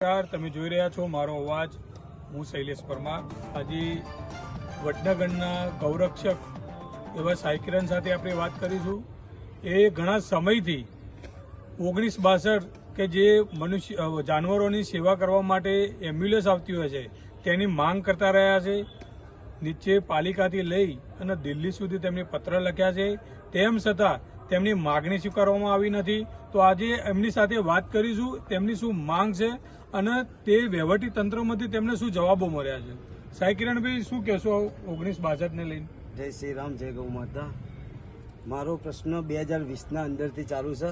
નમસ્કાર, તમે જોઈ રહ્યા છો મારો અવાજ. હું શૈલેષ પરમાર. આજે વડનગરના ગૌરક્ષક એવા સાયકિરન સાથે આપણે વાત કરીશું. એ ઘણા સમયથી ઓગણીસ બાસઠ કે જે મનુષ્ય જાનવરોની સેવા કરવા માટે એમ્બ્યુલન્સ આવતી હોય છે, તેની માંગ કરતા રહ્યા છે. નીચે પાલિકાથી લઈ અને દિલ્હી સુધી તેમને પત્ર લખ્યા છે. તેમ છતાં તેમની માગણી સ્વીકારવામાં આવી નથી. તો આજે એમની સાથે વાત કરીશું, તેમની શું માંગ છે અને તે વહીવટી તંત્રમાંથી તેમને શું જવાબો મળ્યા છે. સાઈ કિરણભાઈ, શું કહેશો ઓગણીસ બાસઠને લઈને? જય શ્રી રામ, જય ગૌ માતા. મારો પ્રશ્ન બે હજાર વીસના અંદરથી ચાલુ છે.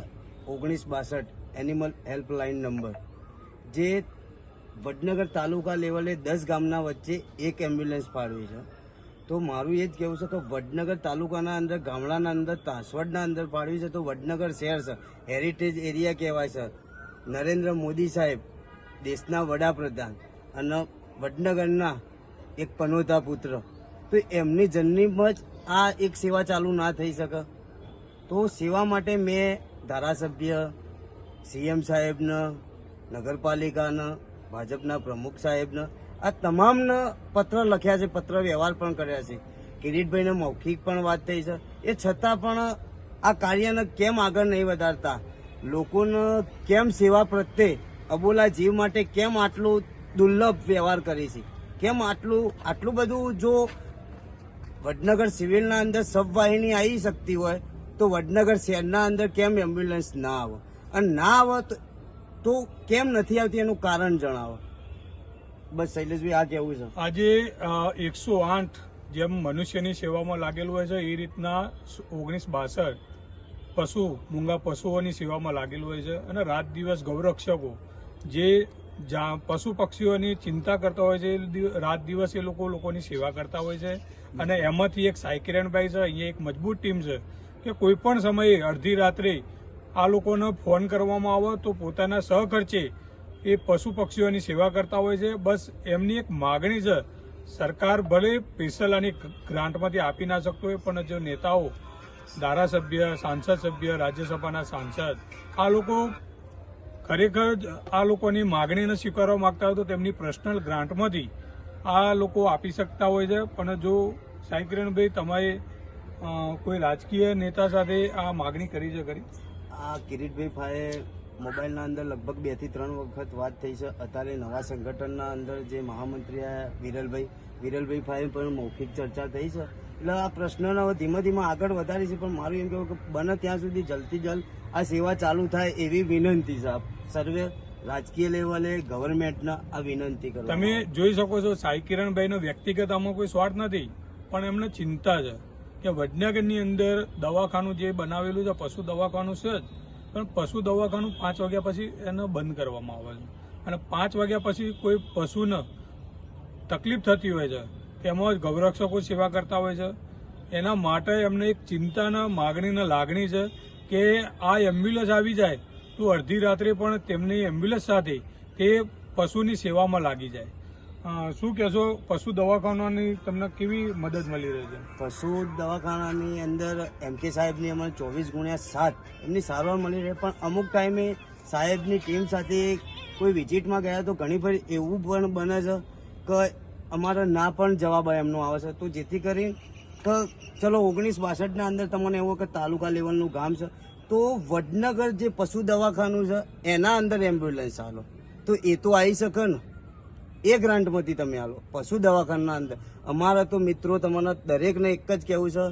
ઓગણીસ બાસઠ એનિમલ હેલ્પલાઇન નંબર જે વડનગર તાલુકા લેવલે દસ ગામના વચ્ચે એક એમ્બ્યુલન્સ ફાળવી છે. તો મારું એ જ કહેવું છે કે વડનગર તાલુકાના અંદર, ગામડાના અંદર, તાસવડના અંદર ફાળવી છે તો વડનગર શહેર છે. હેરિટેજ એરિયા કહેવાય છે. નરેન્દ્ર મોદી સાહેબ, દેશના વડાપ્રધાન અને વડનગરના એક પનોતા પુત્ર. તો એમની જન્મીમાં જ આ એક સેવા ચાલુ ના થઈ શકે. તો સેવા માટે મેં ધારાસભ્ય, સીએમ સાહેબને, નગરપાલિકાના, ભાજપના પ્રમુખ સાહેબને આ તમામને પત્ર લખ્યા છે, પત્ર વ્યવહાર પણ કર્યા છે. કિરીટભાઈને મૌખિક પણ વાત થઈ છે. એ છતાં પણ આ કાર્યને કેમ આગળ નહીં વધારતા? લોકોને કેમ સેવા પ્રત્યે અબોલા જીવ માટે કેમ આટલું દુર્લભ વ્યવહાર કરી છે? કેમ આટલું આટલું બધું જો વડનગર સિવિલના અંદર સબવાહિની આવી શકતી હોય, તો વડનગર શહેરના અંદર કેમ એમ્બ્યુલન્સ ના આવે? અને ના આવે તો કેમ નથી આવતી એનું કારણ જણાવો? બસ શૈલેષભાઈ, આ કેવું છે. આજે એકસો આઠ જેમ મનુષ્યની સેવામાં લાગેલું હોય છે, એ રીતના ઓગણીસ બાસઠ પશુ, મૂંગા પશુઓની સેવામાં લાગેલું હોય છે. અને રાત દિવસ ગૌરક્ષકો, જે પશુ પક્ષીઓની ચિંતા કરતા હોય છે રાત દિવસ એ લોકો લોકોની સેવા કરતા હોય છે. અને એમાંથી એક સાયકિરણભાઈ છે, અહીંયા એક મજબૂત ટીમ છે, કે કોઈ પણ સમયે અડધી રાત્રે આ લોકોને ફોન કરવામાં આવે તો પોતાના સહખર્ચે એ પશુ પક્ષીઓની સેવા કરતા હોય છે. બસ એમની એક માગણી છે. સરકાર ભલે સ્પેશિયલ આની ગ્રાન્ટમાંથી આપી ના શકતો હોય, પણ જો નેતાઓ, ધારાસભ્ય, સાંસદ સભ્ય, રાજ્યસભાના સાંસદ, આ લોકો ખરેખર જ આ લોકોની માગણીને સ્વીકારવા માંગતા હોય તો તેમની પર્સનલ ગ્રાન્ટમાંથી આ લોકો આપી શકતા હોય છે. પણ જો સાંઈ કિરણભાઈ, તમારે કોઈ રાજકીય નેતા સાથે આ માગણી કરી છે ખરી? આ કિરીટભાઈ ફાએ મોબાઈલના અંદર લગભગ બેથી ત્રણ વખત વાત થઈ છે. અત્યારે નવા સંગઠનના અંદર જે મહામંત્રી વિરલભાઈ વિરલભાઈ ભાઈ પણ મૌખિક ચર્ચા થઈ છે. એટલે આ પ્રશ્નને હવે ધીમે ધીમે આગળ વધારી છે, પણ મારું એમ કહેવું કે બને ત્યાં સુધી જલ્દી જલ્દ આ સેવા ચાલુ થાય એવી વિનંતી છે. સર્વે રાજકીય લેવલે ગવર્મેન્ટના આ વિનંતી કરો તમે જોઈ શકો છો સાઈ કિરણભાઈનો વ્યક્તિગત આમાં કોઈ સ્વાર્થ નથી, પણ એમને ચિંતા છે કે વડનગરની અંદર દવાખાનું જે બનાવેલું છે, પશુ દવાખાનું છે જ પણ પશુ દવાખાનું પાંચ વાગ્યા પછી એને બંધ કરવામાં આવે છે. અને પાંચ વાગ્યા પછી કોઈ પશુને તકલીફ થતી હોય છે તેમાં ગૌરક્ષકો સેવા કરતા હોય છે, એના માટે એમને એક ચિંતાના માગણીના લાગણી છે કે આ એમ્બ્યુલન્સ આવી જાય તો અડધી રાત્રે પણ તેમની એમ્બ્યુલન્સ સાથે તે પશુની સેવામાં લાગી જાય. શું કહેશો, પશુ દવાખાનાની તમને કેવી મદદ મળી રહી છે? પશુ દવાખાનાની અંદર એમ કે સાહેબની અમને ચોવીસ ગુણ્યા સાત. એમની સારવાર મળી રહે, પણ અમુક ટાઈમે સાહેબની ટીમ સાથે કોઈ વિઝિટમાં ગયા તો ઘણી ફરી એવું પણ બને છે કે અમારા ના પણ જવાબ એમનો આવે છે. તો જેથી કરી કે ચલો, ઓગણીસ બાસઠના અંદર તમને એવું કે તાલુકા લેવલનું ગામ છે, તો વડનગર જે પશુ દવાખાનું છે, એના અંદર એમ્બ્યુલન્સ આલો. તો એ તો આવી શકે ને. એ ગ્રાન્ટમાંથી તમે આલો. પશુ દવાખાના અંદર. અમારા તો મિત્રો તમારા દરેકને એક જ કહેવું છે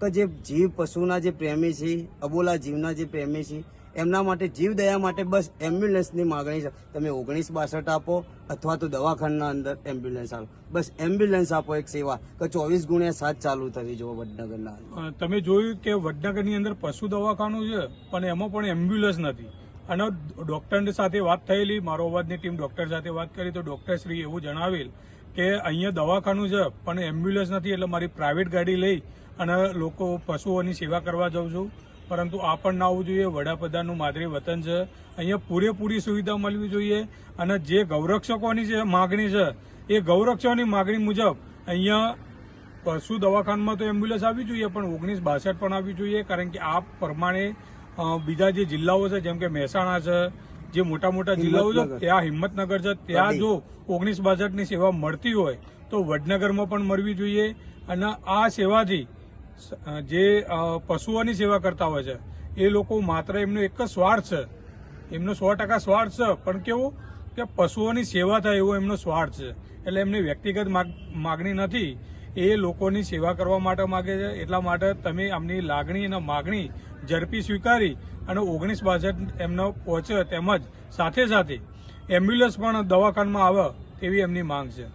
કે જે જીવ પશુના જે પ્રેમી છે, અબોલા જીવના જે પ્રેમી છે, એમના માટે જીવ દયા માટે બસ એમ્બ્યુલન્સની માગણી છે. તમે ઓગણીસ બાસઠ આપો અથવા તો દવાખાના અંદર એમ્બ્યુલન્સ આપો. બસ એમ્બ્યુલન્સ આપો એક સેવા કે ચોવીસ ગુણ્યા સાત ચાલુ થતી જુઓ વડનગરના તમે જોયું કે વડનગરની અંદર પશુ દવાખાનું છે, પણ એમાં પણ એમ્બ્યુલન્સ નથી. અને ડોક્ટર સાથે વાત થયેલી, મારો અવાજની ટીમ ડોક્ટર સાથે વાત કરી, તો ડોક્ટર શ્રી એવું જણાવેલ કે અહીંયા દવાખાનું છે, પણ એમ્બ્યુલન્સ નથી, એટલે મારી પ્રાઇવેટ ગાડી લઈ અને લોકો પશુઓની સેવા કરવા જાઉં છું. પરંતુ આ પણ ના આવવું જોઈએ, વડાપ્રધાનનું માદરી વતન છે. અહીંયા પૂરેપૂરી સુવિધા મળવી જોઈએ અને જે ગૌરક્ષકોની જે માગણી છે, એ ગૌરક્ષકોની માગણી મુજબ અહીંયા પશુ દવાખાનામાં તો એમ્બ્યુલન્સ આવવી જોઈએ, પણ ઓગણીસ બાસઠ પણ આવવી જોઈએ, કારણ કે આ પ્રમાણે બીજા જે જિલ્લાઓ છે જેમ કે મહેસાણા છે જે મોટા મોટા જિલ્લાઓ છે ત્યાં હિંમતનગર છે ત્યાં જો ઓગણીસ બાસઠની સેવા મળતી હોય તો વડનગરમાં પણ મળવી જોઈએ. અને આ સેવાથી જે પશુઓની સેવા કરતા હોય છે એ લોકો માત્ર એમનો એક જ સ્વાર્થ છે. એમનો સો ટકા સ્વાર્થ છે પણ કેવું કે પશુઓની સેવા થાય એવો એમનો સ્વાર્થ છે. એટલે એમની વ્યક્તિગત માગ- માગણી નથી. એ લોકોની સેવા કરવા માટે માગે છે એટલા માટે તમે આમની લાગણી અને માગણી ઝડપી સ્વીકારી અને ઓગણીસ બાસઠ એમનો પહોંચે તેમજ સાથે સાથે એમ્બ્યુલન્સ પણ દવાખાનામાં આવે તેવી એમની માંગ છે.